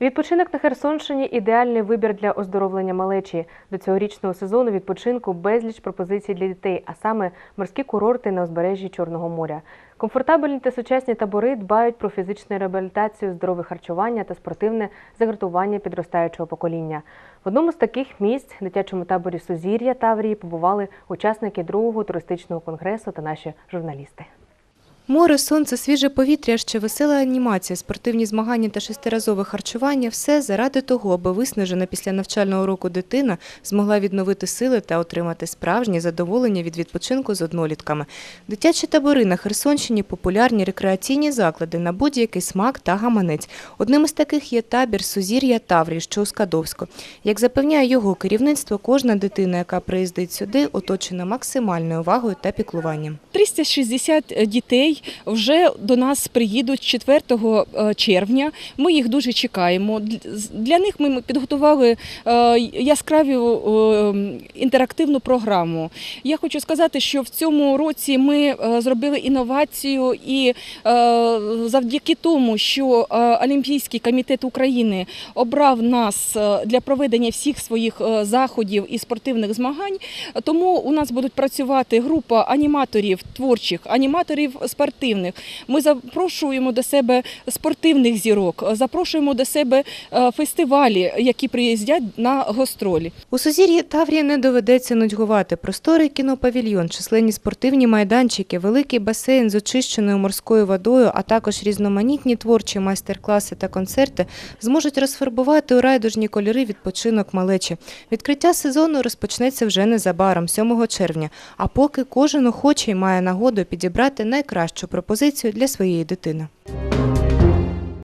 Відпочинок на Херсонщині ідеальний вибір для оздоровлення малечі. До цьогорічного сезону відпочинку безліч пропозицій для дітей, а саме морські курорти на узбережжі Чорного моря. Комфортабельні та сучасні табори дбають про фізичну реабілітацію, здорове харчування та спортивне загартування підростаючого покоління. В одному з таких місць, дитячому таборі Сузір'я Таврії, побували учасники другого туристичного конгресу та наші журналісти. Море, сонце, свіже повітря, ще весела анімація, спортивні змагання та шестиразове харчування – все заради того, аби виснажена після навчального року дитина змогла відновити сили та отримати справжнє задоволення від відпочинку з однолітками. Дитячі табори на Херсонщині – популярні рекреаційні заклади на будь-який смак та гаманець. Одним із таких є табір Сузір'я Таврії, що у Скадовську. Як запевняє його керівництво, кожна дитина, яка приїздить сюди, оточена максимальною увагою та піклуванням. 360 дітей вже до нас приїдуть 4 е, червня. Ми їх дуже чекаємо. Для них ми підготували е, яскраву е, інтерактивну програму. Я хочу сказати, що в цьому році ми зробили інновацію, і завдяки тому, що Олімпійський комітет України обрав нас для проведення всіх своїх заходів і спортивних змагань, тому у нас будуть працювати група аніматорів творчих, аніматорів спортивних. Ми запрошуємо до себе спортивних зірок, запрошуємо до себе е, фестивалі, які приїздять на гастролі. У Сузір'ї Таврії не доведеться нудьгувати. Просторий кінопавільйон, численні спортивні майданчики, великий басейн з очищеною морською водою, а також різноманітні творчі майстер-класи та концерти зможуть розфарбувати у райдужні кольори відпочинок малечі. Відкриття сезону розпочнеться вже незабаром, 7 червня. А поки кожен охочий має нагоду підібрати найкращу пропозицію для своєї дитини.